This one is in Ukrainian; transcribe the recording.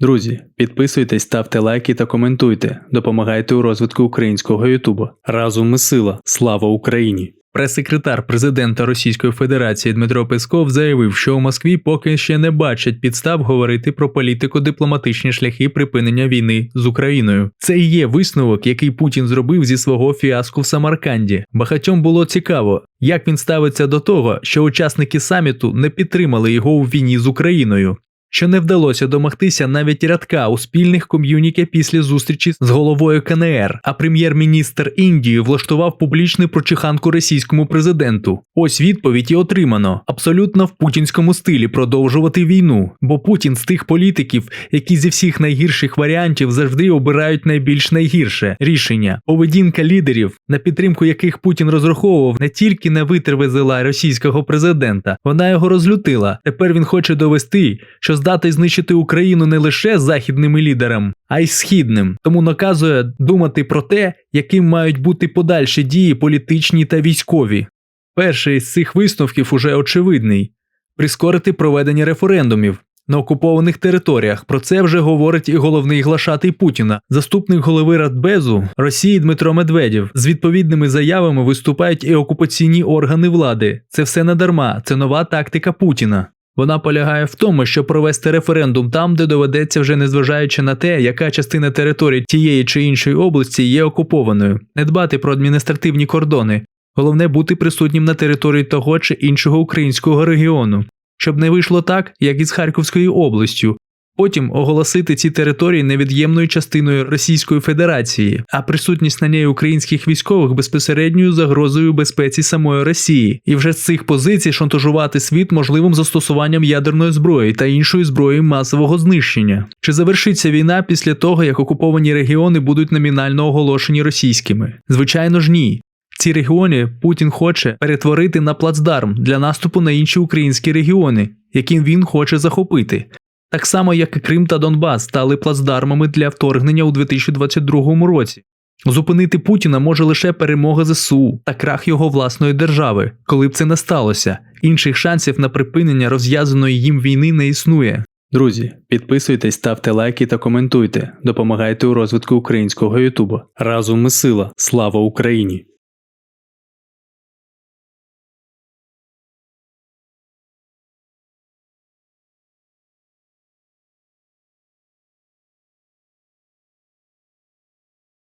Друзі, підписуйтесь, ставте лайки та коментуйте. Допомагайте у розвитку українського Ютубу. Разом ми сила. Слава Україні! Прес-секретар президента Російської Федерації Дмитро Песков заявив, що у Москві поки ще не бачать підстав говорити про політико-дипломатичні шляхи припинення війни з Україною. Це і є висновок, який Путін зробив зі свого фіаско в Самарканді. Багатьом було цікаво, як він ставиться до того, що учасники саміту не підтримали його у війні з Україною. Що не вдалося домогтися навіть рядка у спільних ком'юніке після зустрічі з головою КНР, а прем'єр-міністр Індії влаштував публічну прочиханку російському президенту. Ось відповідь і отримано абсолютно в путінському стилі продовжувати війну, бо Путін з тих політиків, які зі всіх найгірших варіантів завжди обирають найбільш найгірше рішення. Поведінка лідерів, на підтримку яких Путін розраховував, не тільки не витервезила російського президента, вона його розлютила. Тепер він хоче довести, що здатний знищити Україну не лише західним лідерам, а й східним. Тому наказує думати про те, яким мають бути подальші дії політичні та військові. Перший із цих висновків уже очевидний прискорити проведення референдумів. На окупованих територіях про це вже говорить і головний глашатий Путіна, заступник голови Радбезу Росії Дмитро Медведєв. З відповідними заявами виступають і окупаційні органи влади. Це все не дарма, це нова тактика Путіна. Вона полягає в тому, щоб провести референдум там, де доведеться вже незважаючи на те, яка частина території тієї чи іншої області є окупованою, не дбати про адміністративні кордони. Головне бути присутнім на території того чи іншого українського регіону, щоб не вийшло так, як із Харківською областю. Потім оголосити ці території невід'ємною частиною Російської Федерації, а присутність на ній українських військових безпосередньою загрозою безпеці самої Росії, і вже з цих позицій шантажувати світ можливим застосуванням ядерної зброї та іншої зброї масового знищення. Чи завершиться війна після того, як окуповані регіони будуть номінально оголошені російськими? Звичайно ж ні. Ці регіони Путін хоче перетворити на плацдарм для наступу на інші українські регіони, яким він хоче захопити. Так само, як і Крим та Донбас стали плацдармами для вторгнення у 2022 році. Зупинити Путіна може лише перемога ЗСУ та крах його власної держави. Коли б це не сталося, інших шансів на припинення розв'язаної їм війни не існує. Друзі, підписуйтесь, ставте лайки та коментуйте. Допомагайте у розвитку українського Ютубу. Разом ми сила. Слава Україні!